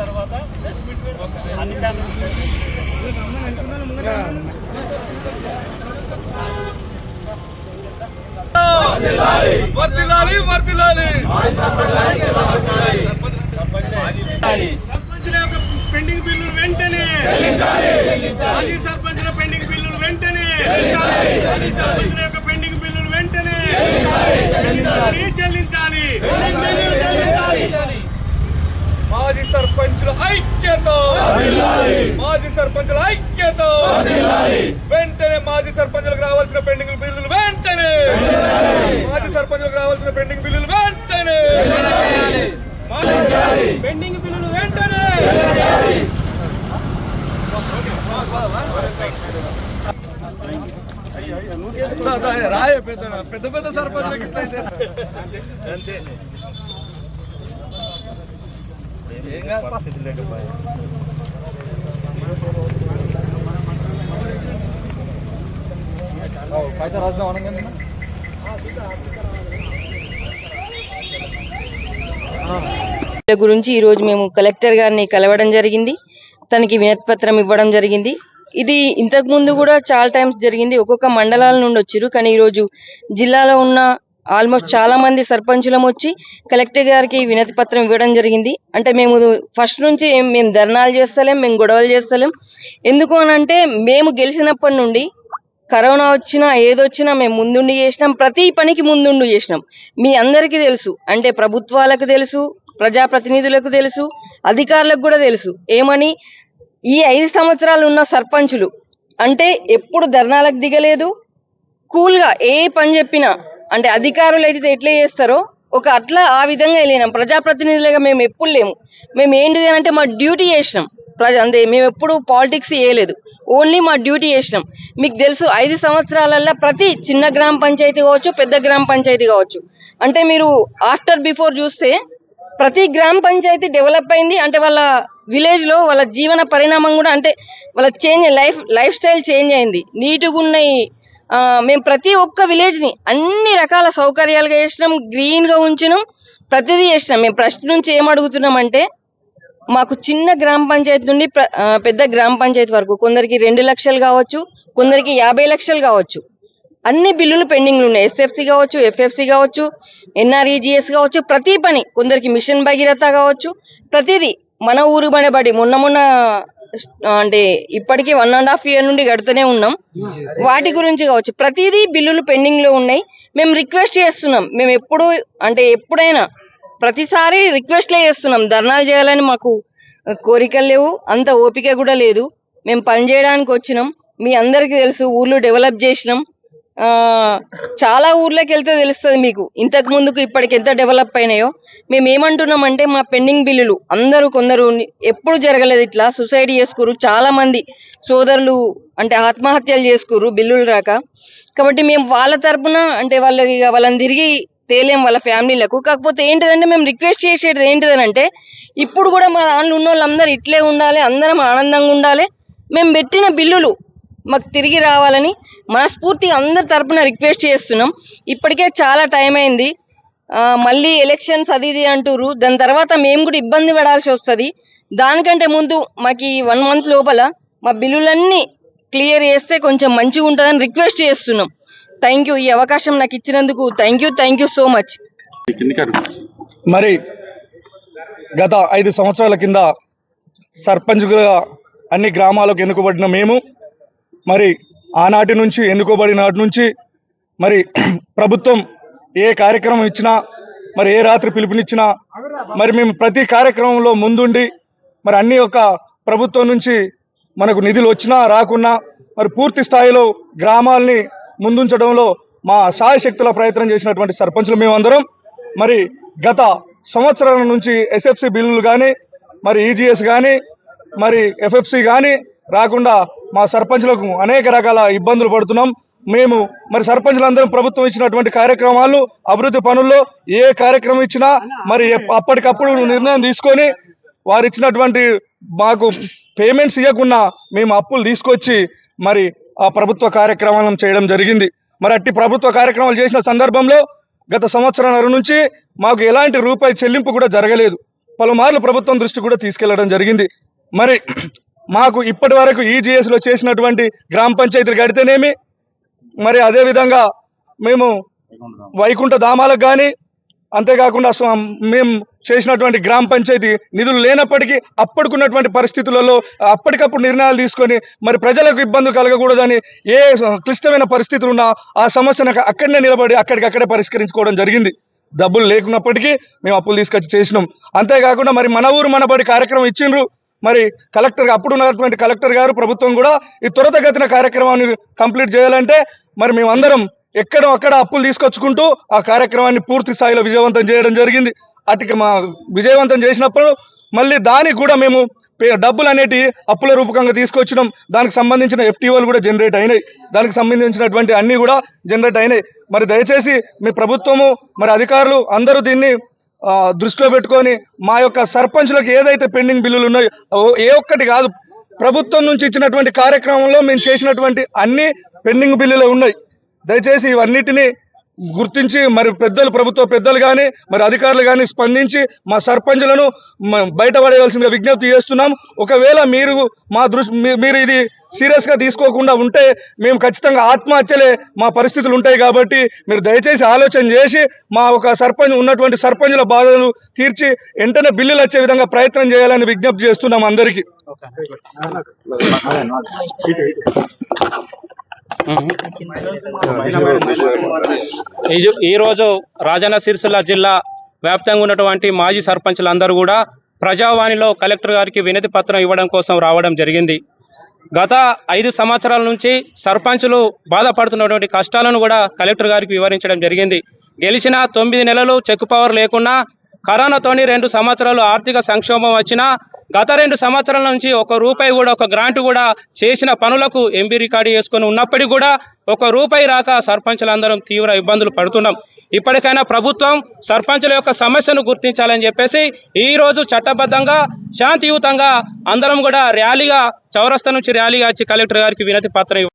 తర్వాత అన్ని వర్దిలాలి వర్దిలాలి సర్పంచుల పెండింగ్ బిల్లులు వెంటనే మాజీ సర్పంచుల పెండింగ్ బిల్లులు వెంటనే మాజీ సర్పంచుల యొక్క పెండింగ్ బిల్లులు వెంటనే చెల్లించాలి చెల్లించాలి మాజీ సర్పంచుల ఐక్యత. మాజీ సర్పంచుల ఐక్యత. వెంటనే మాజీ సర్పంచులకు రావాల్సిన పెండింగ్ బిల్లులు వెంటనే. మాజీ సర్పంచులకు రావాల్సిన పెండింగ్ బిల్లులు వెంటనే. పెండింగ్ బిల్లులు వెంటనే. రాయ పెద్ద పెద్ద పెద్ద ఇట్లయితే అంతే పరిస్థితి లేకపోయా అనగానే వీళ్ళ గురించి ఈరోజు మేము కలెక్టర్ గారిని కలవడం జరిగింది. తనకి వినత్పత్రం ఇవ్వడం జరిగింది. ఇది ఇంతకుముందు కూడా చాలా టైమ్స్ జరిగింది. ఒక్కొక్క మండలాల నుండి వచ్చారు కానీ ఈరోజు జిల్లాలో ఉన్న ఆల్మోస్ట్ చాలా మంది సర్పంచులం వచ్చి కలెక్టర్ గారికి వినతి పత్రం ఇవ్వడం జరిగింది. అంటే మేము ఫస్ట్ నుంచి మేము ధర్నాలు చేస్తలేం మేము గొడవలు చేస్తలేం. ఎందుకు అని అంటే మేము గెలిచినప్పటి నుండి కరోనా వచ్చినా ఏదొచ్చినా మేము ముందుండి చేసినాం. ప్రతి పనికి ముందుండి చేసినాం. మీ అందరికీ తెలుసు. అంటే ప్రభుత్వాలకు తెలుసు ప్రజాప్రతినిధులకు తెలుసు అధికారులకు కూడా తెలుసు. ఏమని? ఈ ఐదు సంవత్సరాలు ఉన్న సర్పంచులు అంటే ఎప్పుడు ధర్నాలకు దిగలేదు. కూల్గా ఏ పని చెప్పినా అంటే అధికారులు అయితే ఎట్లా చేస్తారో ఒక అట్లా ఆ విధంగా వెళ్ళినాం. ప్రజాప్రతినిధులుగా మేము ఎప్పుడు లేము. మేము ఏంటిది అని అంటే మా డ్యూటీ చేసినాం. ప్రజ అంతే మేము ఎప్పుడు పాలిటిక్స్ చేయలేదు. ఓన్లీ మా డ్యూటీ చేసినాం. మీకు తెలుసు ఐదు సంవత్సరాలల్లో ప్రతి చిన్న గ్రామ పంచాయతీ కావచ్చు పెద్ద గ్రామ పంచాయతీ కావచ్చు. అంటే మీరు ఆఫ్టర్ బిఫోర్ చూస్తే ప్రతి గ్రామ పంచాయతీ డెవలప్ అయింది. అంటే వాళ్ళ విలేజ్లో వాళ్ళ జీవన పరిణామం కూడా అంటే వాళ్ళ change life lifestyle change అయింది. నీటుగా ఉన్నాయి మేము ప్రతి ఒక్క విలేజ్ని అన్ని రకాల సౌకర్యాలుగా చేసినాం గ్రీన్గా ఉంచినాం ప్రతిదీ చేసినాం. మేము ఫస్ట్ నుంచి ఏం అడుగుతున్నాం అంటే మాకు చిన్న గ్రామ పంచాయతీ నుండి పెద్ద గ్రామ పంచాయతీ వరకు కొందరికి రెండు లక్షలు కావచ్చు కొందరికి యాభై లక్షలు కావచ్చు. అన్ని బిల్లులు పెండింగ్లు ఉన్నాయి. ఎస్ఎఫ్సి కావచ్చు ఎఫ్ఎఫ్సి కావచ్చు ఎన్ఆర్ఈజిఎస్ కావచ్చు ప్రతి పని కొందరికి మిషన్ భగీరథ కావచ్చు ప్రతిదీ మన ఊరు బడి మొన్న మొన్న అంటే ఇప్పటికీ వన్ అండ్ హాఫ్ ఇయర్ నుండి కడుతూనే ఉన్నాం. వాటి గురించి కావచ్చు ప్రతిదీ బిల్లులు పెండింగ్లో ఉన్నాయి. మేము రిక్వెస్ట్ చేస్తున్నాం. మేము ఎప్పుడు అంటే ఎప్పుడైనా ప్రతిసారి రిక్వెస్ట్లే చేస్తున్నాం. ధర్నాలు చేయాలని మాకు కోరికలు లేవు అంత ఓపిక కూడా లేదు. మేము పని చేయడానికి వచ్చినాం. మీ అందరికీ తెలుసు ఊర్లు డెవలప్ చేసినాం. చాలా ఊర్లోకి వెళ్తే తెలుస్తుంది మీకు. ఇంతకు ముందుకు ఇప్పటికి ఎంత డెవలప్ అయినాయో. మేము ఏమంటున్నామంటే మా పెండింగ్ బిల్లులు. అందరూ కొందరు ఎప్పుడు జరగలేదు ఇట్లా. సూసైడ్ చేసుకురు చాలా మంది సోదరులు అంటే ఆత్మహత్యలు చేసుకురు బిల్లులు రాక. కాబట్టి మేము వాళ్ళ తరపున అంటే వాళ్ళ ఇక వాళ్ళని తిరిగి తేలేం వాళ్ళ ఫ్యామిలీలకు. కాకపోతే ఏంటిదంటే మేము రిక్వెస్ట్ చేసేది ఏంటిదనంటే ఇప్పుడు కూడా మా దాంట్లో ఉన్న వాళ్ళందరూ ఇట్లే ఉండాలి. అందరం ఆనందంగా ఉండాలి. మేము పెట్టిన బిల్లులు మాకు తిరిగి రావాలని మనస్ఫూర్తిగా అందరి తరపున రిక్వెస్ట్ చేస్తున్నాం. ఇప్పటికే చాలా టైం అయింది. మళ్ళీ ఎలక్షన్స్ అది ఇది అంటుర్రు. దాని తర్వాత మేము కూడా ఇబ్బంది పడాల్సి వస్తుంది. దానికంటే ముందు మాకు ఈ వన్ మంత్ లోపల మా బిల్లులన్నీ క్లియర్ చేస్తే కొంచెం మంచిగా ఉంటుందని రిక్వెస్ట్ చేస్తున్నాం. థ్యాంక్ యూ ఈ అవకాశం నాకు ఇచ్చినందుకు thank you thank you so much మరి గత ఐదు సంవత్సరాల కింద సర్పంచ్గా అన్ని గ్రామాలకు ఎన్నుకోబడిన మేము మరి ఆనాటి నుంచి ఎన్నుకోబడిన నాటి నుంచి మరి ప్రభుత్వం ఏ కార్యక్రమం ఇచ్చినా మరి ఏ రాత్రి పిలుపునిచ్చినా మరి మేము ప్రతి కార్యక్రమంలో ముందుండి మరి అన్ని ఒక ప్రభుత్వం నుంచి మనకు నిధులు వచ్చినా రాకున్నా మరి పూర్తి స్థాయిలో గ్రామాల్ని ముందుంచడంలో మా సాయశక్తుల ప్రయత్నం చేసినటువంటి సర్పంచులు మేమందరం మరి గత సంవత్సరాల నుంచి ఎస్ఎఫ్సి బిల్లులు కానీ మరి ఈజీఎస్ కానీ మరి ఎఫ్ఎఫ్సి కానీ రాకుండా మా సర్పంచులకు అనేక రకాల ఇబ్బందులు పడుతున్నాం. మేము మరి సర్పంచులందరం ప్రభుత్వం ఇచ్చినటువంటి కార్యక్రమాలు అభివృద్ధి పనుల్లో ఏ కార్యక్రమం ఇచ్చినా మరి అప్పటికప్పుడు నిర్ణయం తీసుకొని వారు ఇచ్చినటువంటి మాకు పేమెంట్స్ ఇవ్వకుండా మేము అప్పులు తీసుకొచ్చి మరి ఆ ప్రభుత్వ కార్యక్రమాలను చేయడం జరిగింది. మరి అట్టి ప్రభుత్వ కార్యక్రమాలు చేసిన సందర్భంలో గత సంవత్సరాల నుంచి మాకు ఎలాంటి రూపాయి చెల్లింపు కూడా జరగలేదు. పలుమార్లు ప్రభుత్వం దృష్టి కూడా తీసుకెళ్ళడం జరిగింది. మరి మాకు ఇప్పటి వరకు ఈజీఎస్లో చేసినటువంటి గ్రామ పంచాయతీలు కడితేనేమి మరి అదేవిధంగా మేము వైకుంఠ ధామాలకు కానీ అంతేకాకుండా మేము చేసినటువంటి గ్రామ పంచాయతీ నిధులు లేనప్పటికీ అప్పటికున్నటువంటి పరిస్థితులలో అప్పటికప్పుడు నిర్ణయాలు తీసుకొని మరి ప్రజలకు ఇబ్బంది కలగకూడదని ఏ క్లిష్టమైన పరిస్థితులు ఉన్నా ఆ సమస్యను అక్కడనే నిలబడి అక్కడికక్కడే పరిష్కరించుకోవడం జరిగింది. డబ్బులు లేకున్నప్పటికీ మేము అప్పులు తీసుకొచ్చి చేసినాం. అంతేకాకుండా మరి మన ఊరు మనబడి కార్యక్రమం ఇచ్చిండ్రు. మరి కలెక్టర్ అప్పుడు ఉన్నటువంటి కలెక్టర్ గారు ప్రభుత్వం కూడా ఈ త్వరితగతిన కార్యక్రమాన్ని కంప్లీట్ చేయాలంటే మరి మేమందరం ఎక్కడో అక్కడ అప్పులు తీసుకొచ్చుకుంటూ ఆ కార్యక్రమాన్ని పూర్తి స్థాయిలో విజయవంతం చేయడం జరిగింది. అటుకి మా విజయవంతం చేసినప్పుడు మళ్ళీ దానికి కూడా మేము డబ్బులు అనేటి అప్పుల రూపకంగా తీసుకొచ్చినాం. దానికి సంబంధించిన ఎఫ్టీఓలు కూడా జనరేట్ అయినాయి. దానికి సంబంధించినటువంటి అన్నీ కూడా జనరేట్ అయినాయి. మరి దయచేసి మీ ప్రభుత్వము మరి అధికారులు అందరూ దీన్ని దృష్టిలో పెట్టుకొని మా యొక్క సర్పంచ్లకు ఏదైతే పెండింగ్ బిల్లులు ఉన్నాయో ఏ ఒక్కటి కాదు. ప్రభుత్వం నుంచి ఇచ్చినటువంటి కార్యక్రమంలో మేము చేసినటువంటి అన్ని పెండింగ్ బిల్లులు ఉన్నాయి. దయచేసి ఇవన్నిటిని గుర్తించి మరి పెద్దలు ప్రభుత్వ పెద్దలు కానీ మరి అధికారులు కానీ స్పందించి మా సర్పంచులను మ- బయటపడేయవలసిందిగా విజ్ఞప్తి చేస్తున్నాం. ఒకవేళ మీరు మా దృష్టి మీ- మీరు ఇది సీరియస్గా తీసుకోకుండా ఉంటే మేము ఖచ్చితంగా ఆత్మహత్యలే మా పరిస్థితులు ఉంటాయి కాబట్టి మీరు దయచేసి ఆలోచన చేసి మా ఒక సర్పంచ్ ఉన్నటువంటి సర్పంచుల బాధలు తీర్చి వెంటనే బిల్లులు వచ్చే విధంగా ప్రయత్నం చేయాలని విజ్ఞప్తి చేస్తున్నాం అందరికీ. ఈరోజు రాజన్న సిరిసిల్ల జిల్లా వ్యాప్తంగా ఉన్నటువంటి మాజీ సర్పంచులందరూ కూడా ప్రజావాణిలో కలెక్టర్ గారికి వినతి పత్రం ఇవ్వడం కోసం రావడం జరిగింది. గత ఐదు సంవత్సరాల నుంచి సర్పంచులు బాధపడుతున్నటువంటి కష్టాలను కూడా కలెక్టర్ గారికి వివరించడం జరిగింది. గెలిచిన తొమ్మిది నెలలు చెక్ పవర్ లేకున్నా కరోనాతోని రెండు సంవత్సరాలు ఆర్థిక సంక్షోభం వచ్చినా గత రెండు సంవత్సరాల నుంచి ఒక రూపాయి కూడా ఒక గ్రాంట్ కూడా చేసిన పనులకు ఎంబీ రికార్డు చేసుకొని ఉన్నప్పటికీ కూడా ఒక రూపాయి రాక సర్పంచులందరం తీవ్ర ఇబ్బందులు పడుతున్నాం. ఇప్పటికైనా ప్రభుత్వం సర్పంచుల యొక్క సమస్యను గుర్తించాలని చెప్పేసి ఈ రోజు చట్టబద్ధంగా శాంతియుతంగా అందరం కూడా ర్యాలీగా చౌరస్తా నుంచి ర్యాలీగా వచ్చి కలెక్టర్ గారికి వినతి పత్రం ఇవ్వ-